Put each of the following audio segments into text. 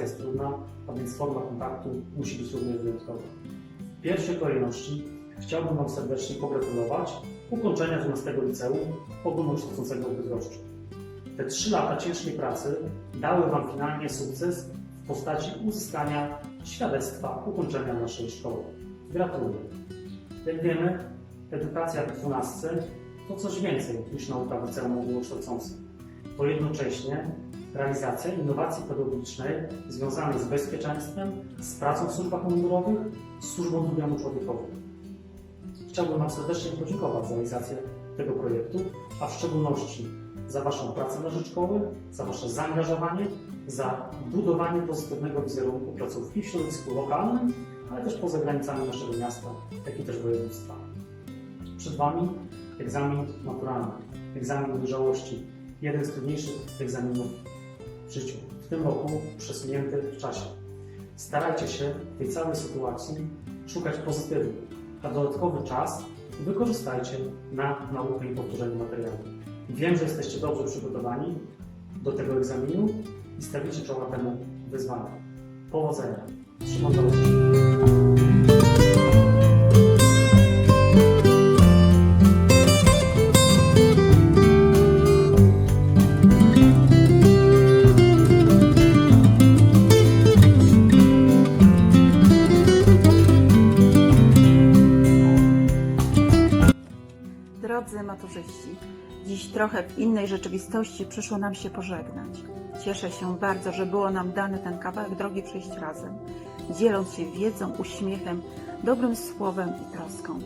jest trudna, a więc forma kontaktu musi być również wyjątkowa. W pierwszej kolejności chciałbym Wam serdecznie pogratulować ukończenia 12 liceum ogólnokształcącego w Bydgoszczy. Te trzy lata ciężkiej pracy dały Wam finalnie sukces w postaci uzyskania świadectwa ukończenia naszej szkoły. Gratuluję. Jak wiemy, edukacja w 12 to coś więcej niż nauka w liceum ogólnokształcącym. To jednocześnie realizacja innowacji pedagogicznej związanej z bezpieczeństwem, z pracą w służbach mundurowych, z służbą drugiemu człowiekowi. Chciałbym Wam serdecznie podziękować za realizację tego projektu, a w szczególności za Waszą pracę na rzecz szkoły, za Wasze zaangażowanie, za budowanie pozytywnego wizerunku placówki w środowisku lokalnym, ale też poza granicami naszego miasta, jak i też województwa. Przed Wami egzamin maturalny, egzamin dojrzałości, jeden z trudniejszych egzaminów życiu. W tym roku przesunięty w czasie. Starajcie się w tej całej sytuacji szukać pozytywu, a dodatkowy czas wykorzystajcie na naukę i powtórzenie materiału. Wiem, że jesteście dobrze przygotowani do tego egzaminu i stawicie czoła temu wyzwaniu. Powodzenia! Szymon Dorożek. Maturzyści, dziś trochę w innej rzeczywistości przyszło nam się pożegnać. Cieszę się bardzo, że było nam dane ten kawałek drogi przejść razem, dzieląc się wiedzą, uśmiechem, dobrym słowem i troską.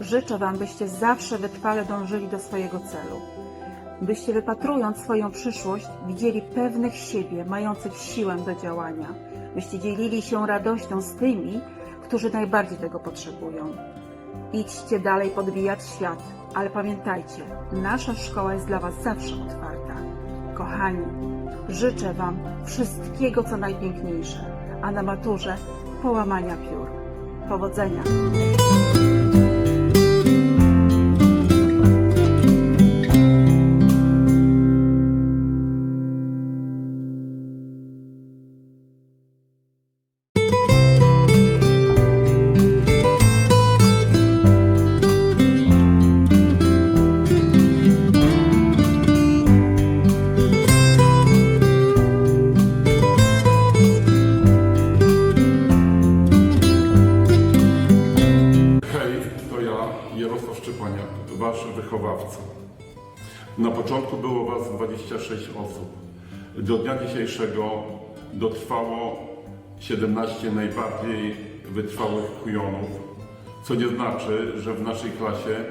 Życzę Wam, byście zawsze wytrwale dążyli do swojego celu, byście wypatrując swoją przyszłość widzieli pewnych siebie, mających siłę do działania, byście dzielili się radością z tymi, którzy najbardziej tego potrzebują. Idźcie dalej podbijać świat, ale pamiętajcie, nasza szkoła jest dla Was zawsze otwarta. Kochani, życzę Wam wszystkiego, co najpiękniejsze, a na maturze połamania piór. Powodzenia! Na początku było was 26 osób. Do dnia dzisiejszego dotrwało 17 najbardziej wytrwałych kujonów, co nie znaczy, że w naszej klasie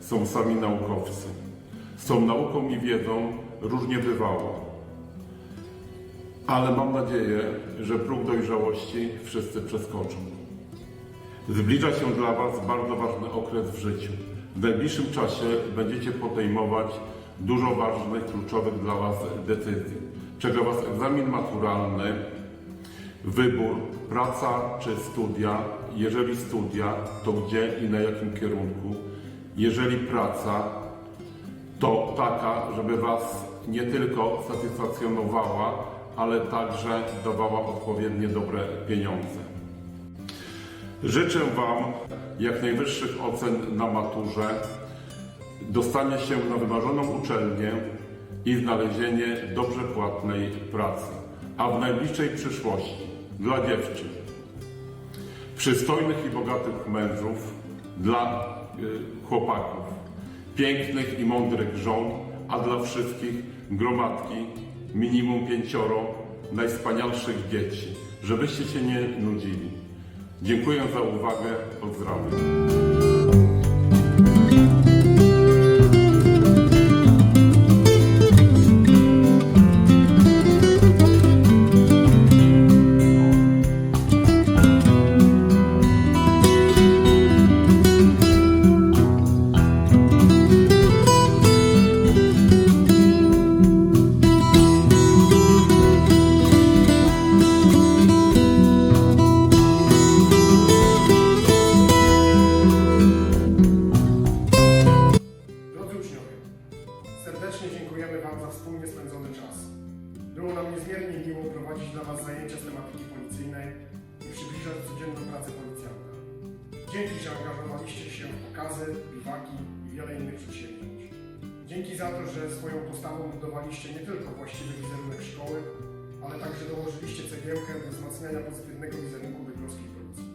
są sami naukowcy. Z tą nauką i wiedzą różnie bywało. Ale mam nadzieję, że próg dojrzałości wszyscy przeskoczą. Zbliża się dla Was bardzo ważny okres w życiu. W najbliższym czasie będziecie podejmować dużo ważnych, kluczowych dla Was decyzji. Czeka Was egzamin maturalny, wybór, praca czy studia. Jeżeli studia, to gdzie i na jakim kierunku. Jeżeli praca, to taka, żeby Was nie tylko satysfakcjonowała, ale także dawała odpowiednie dobre pieniądze. Życzę Wam jak najwyższych ocen na maturze, dostanie się na wymarzoną uczelnię i znalezienie dobrze płatnej pracy. A w najbliższej przyszłości dla dziewczyn, przystojnych i bogatych mężów, dla y, chłopaków, pięknych i mądrych żon, a dla wszystkich gromadki, minimum pięcioro najwspanialszych dzieci, żebyście się nie nudzili. Dziękuję za uwagę. Pozdrawiam. Z tematyki policyjnej i przybliżać codzienną pracę policjanta. Dzięki, że angażowaliście się w pokazy, biwaki i wiele innych przedsięwzięć. Dzięki za to, że swoją postawą budowaliście nie tylko właściwy wizerunek szkoły, ale także dołożyliście cegiełkę do wzmacniania pozytywnego wizerunku bydgoskiej policji.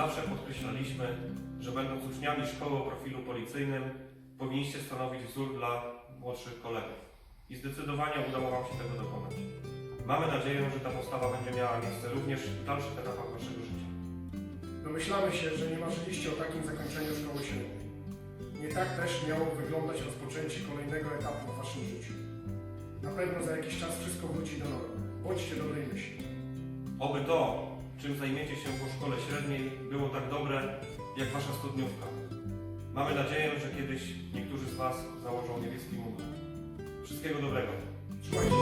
Zawsze podkreślaliśmy, że będąc uczniami szkoły o profilu policyjnym, powinniście stanowić wzór dla młodszych kolegów. I zdecydowanie udało Wam się tego dokonać. Mamy nadzieję, że ta postawa będzie miała miejsce również w dalszych etapach Waszego życia. Domyślamy się, że nie marzyliście o takim zakończeniu szkoły średniej. Nie tak też miało wyglądać rozpoczęcie kolejnego etapu w Waszym życiu. Na pewno za jakiś czas wszystko wróci do normy. Bądźcie dobrej myśli. Oby to, czym zajmiecie się po szkole średniej, było tak dobre jak Wasza studniówka. Mamy nadzieję, że kiedyś niektórzy z Was założą niebieski mundur. Wszystkiego dobrego. Trzymajcie.